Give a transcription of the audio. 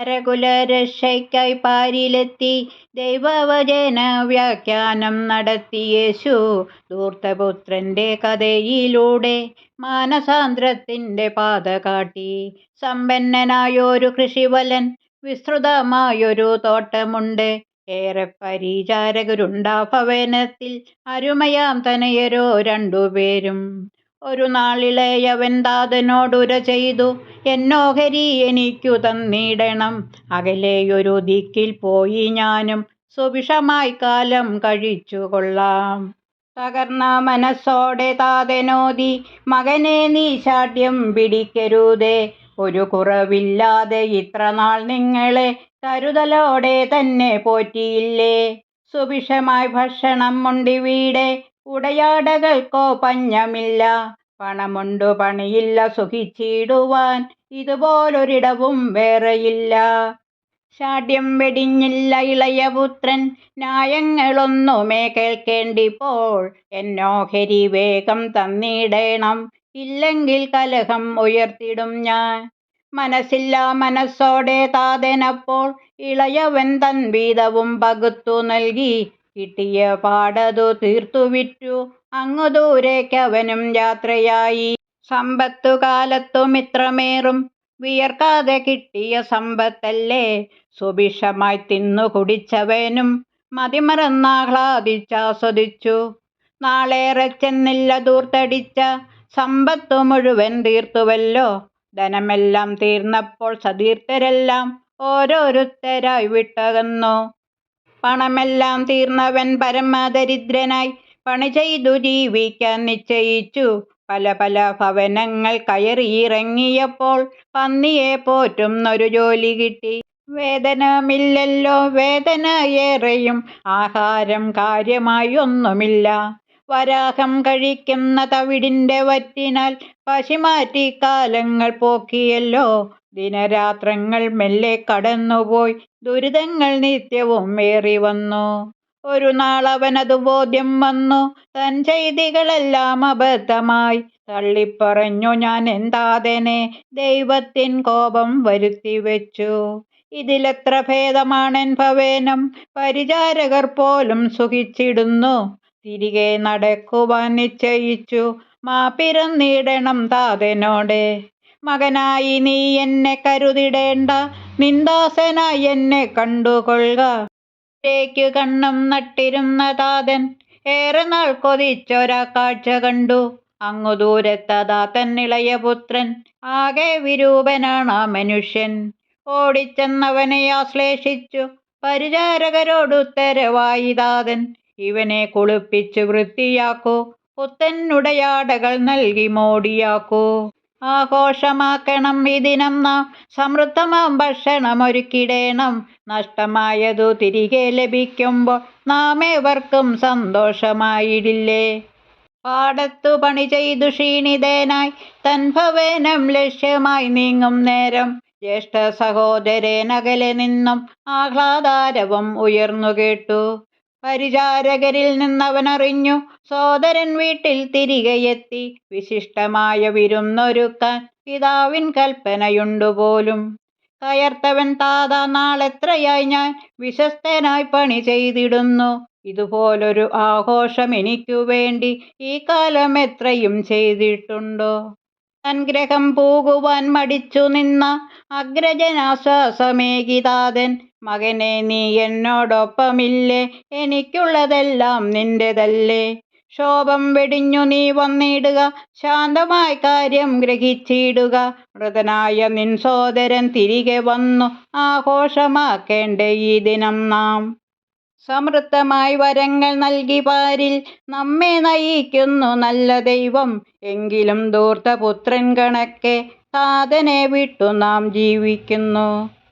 നരകുലരക്ഷയ്ക്കായി പാരിലെത്തി ദൈവവചന വ്യാഖ്യാനം നടത്തി യേശു. ദൂർത്തപുത്രന്റെ കഥയിലൂടെ മാനസാന്തരത്തിന്റെ പാത കാട്ടി. സമ്പന്നനായൊരു കൃഷിവലൻ വിസ്തൃതമായൊരു തോട്ടമുണ്ട്. ഏറെ പരിചാരകരുണ്ടാ ഭവനത്തിൽ അരുമയാം തനയരോ രണ്ടുപേരും ഒരു നാളിളയവൻ താതനോടുര ചെയ്തു എന്നോഹരി എനിക്കു തന്നിടണം. അകലെയൊരു ദിക്കിൽ പോയി ഞാനും സുഭിക്ഷമായി കാലം കഴിച്ചു കൊള്ളാം. തകർന്ന മനസ്സോടെ താതനോതി മകനെ നീ ശാഠ്യം പിടിക്കരുതേ. ഒരു കുറവില്ലാതെ ഇത്ര നാൾ നിങ്ങളെ കരുതലോടെ തന്നെ പോറ്റിയില്ലേ. സുഭിക്ഷമായി ഭക്ഷണം ഉണ്ടിവിടെ ഉടയാടകൾക്കോ പഞ്ഞമില്ല. പണമുണ്ടു പണിയില്ല സുഖിച്ചിടുവാൻ ഇതുപോലൊരിടവും വേറെയില്ല. ഷാഢ്യം വെടിഞ്ഞില്ല ഇളയപുത്രൻ ന്യായങ്ങളൊന്നുമേ കേൾക്കേണ്ടിപ്പോൾ എന്നോഹരി വേഗം തന്നിടേണം. ഇല്ലെങ്കിൽ കലഹം ഉയർത്തിടും ഞാൻ. മനസ്സില്ല മനസ്സോടെ താതനപ്പോൾ ഇളയവൻ തൻ വീതവും പകുത്തു നൽകി. കിട്ടിയ പാടതു തീർത്തു വിറ്റു അങ്ങു ദൂരേക്കവനും യാത്രയായി. സമ്പത്തു മിത്രമേറും. ഇത്രമേറും വിയർക്കാതെ കിട്ടിയ സമ്പത്തല്ലേ? സുഭിക്ഷമായി തിന്നു കുടിച്ചവനും മതിമറന്നാഹ്ലാദിച്ചാസ്വദിച്ചു. നാളേറെ ചെന്നില്ല ദൂർത്തടിച്ച സമ്പത്തു മുഴുവൻ തീർത്തുവല്ലോ. ധനമെല്ലാം തീർന്നപ്പോൾ സതീർത്ഥരെല്ലാം ഓരോരുത്തരായി വിട്ടകന്നു. പണമെല്ലാം തീർന്നവൻ പരമദരിദ്രനായി പണി ചെയ്തു ജീവിക്കാൻ നിശ്ചയിച്ചു. പല പല ഭവനങ്ങൾ കയറിയിറങ്ങിയപ്പോൾ പന്നിയെ പോറ്റുന്നൊരു ജോലി കിട്ടി. വേദനമില്ലല്ലോ വേദന ഏറെയും ആഹാരം കാര്യമായി ഒന്നുമില്ല വരാഹം കഴിക്കുന്ന തവിടിന്റെ വറ്റിനാൽ പശിമാറ്റി കാലങ്ങൾ പോക്കിയല്ലോ. ദിനരാത്രങ്ങൾ മെല്ലെ കടന്നുപോയി. ദുരിതങ്ങൾ നിത്യവും ഏറി വന്നു. ഒരു നാൾ അവനതു ബോധ്യം വന്നു. തൻ ചെയ്തികളെല്ലാം അബദ്ധമായി. തള്ളിപ്പറഞ്ഞു ഞാൻ എന്താതനെ ദൈവത്തിൻ കോപം വരുത്തി വെച്ചു ഇതിലെത്ര ഭേദമാണെൻ ഭവേനം? പരിചാരകർ പോലും സുഖിച്ചിടുന്നു. തിരികെ നടക്കുവാൻ നിശ്ചയിച്ചു. മാപ്പിരന്നിടണം താതനോടെ. മകനായി നീ എന്നെ കരുതിടേണ്ട. നിന്ദാസനായി എന്നെ കണ്ടുകൊള്ളുക. േക്കു കണ്ണും നട്ടിരുന്ന താതൻ ഏറെ നാൾ കൊതിച്ചൊരാ കാഴ്ച കണ്ടു. അങ്ങു ദൂരത്തതാ തന്നിളയ പുത്രൻ ആകെ വിരൂപനാണ് ആ മനുഷ്യൻ. ഓടിച്ചെന്നവനെ ആശ്ലേഷിച്ചു. പരിചാരകരോടുത്തരവായി താതൻ ഇവനെ കുളിപ്പിച്ചു വൃത്തിയാക്കൂ. പുത്തനുടയാടകൾ നൽകി മോടിയാക്കൂ. ആഘോഷമാക്കണം ദിനം നാം. സമൃദ്ധമാം ഭക്ഷണം ഒരുക്കിടേണം. നഷ്ടമായതു തിരികെ ലഭിക്കുമ്പോൾ നാം ഏവർക്കും സന്തോഷമായിടില്ലേ? പാടത്തു പണി ചെയ്തു ക്ഷീണിതനായി തൻ ഭവനം ലക്ഷ്യമായി നീങ്ങും നേരം. ജ്യേഷ്ഠ സഹോദരനകലെ നിന്നും ആഹ്ലാദാരവം ഉയർന്നു കേട്ടു. പരിചാരകരിൽ നിന്നവനറിഞ്ഞു. സോദരൻ വീട്ടിൽ തിരികെയെത്തി വിശിഷ്ടമായ വിരുന്നൊരുക്കാൻ പിതാവിൻ കൽപ്പനയുണ്ടുപോലും. കയർത്തവൻ താത നാളെത്രയായി ഞാൻ വിശ്വസ്തനായി പണി ചെയ്തിടുന്നു. ഇതുപോലൊരു ആഘോഷം എനിക്കു വേണ്ടി ഈ കാലം എത്രയും ചെയ്തിട്ടുണ്ടോ? അനുഗ്രഹം പോകുവാൻ മടിച്ചു നിന്ന അഗ്രജനാശ്വാസമേകിതാതൻ മകനെ നീ എന്നോടൊപ്പമില്ലേ? എനിക്കുള്ളതെല്ലാം നിന്റെതല്ലേ. ശോഭം വെടിഞ്ഞു നീ വന്നിടുക. ശാന്തമായി കാര്യം ഗ്രഹിച്ചിടുക. മൃതനായ നിൻ സോദരൻ തിരികെ വന്നു. ആഘോഷമാക്കേണ്ട ഈ ദിനം നാം. സമൃദ്ധമായി വരങ്ങൾ നൽകി പാരിൽ നമ്മെ നയിക്കുന്നു നല്ല ദൈവം. എങ്കിലും ദൂർത്തപുത്രൻ കണക്കെ സാധനെ വിട്ടു നാം ജീവിക്കുന്നു.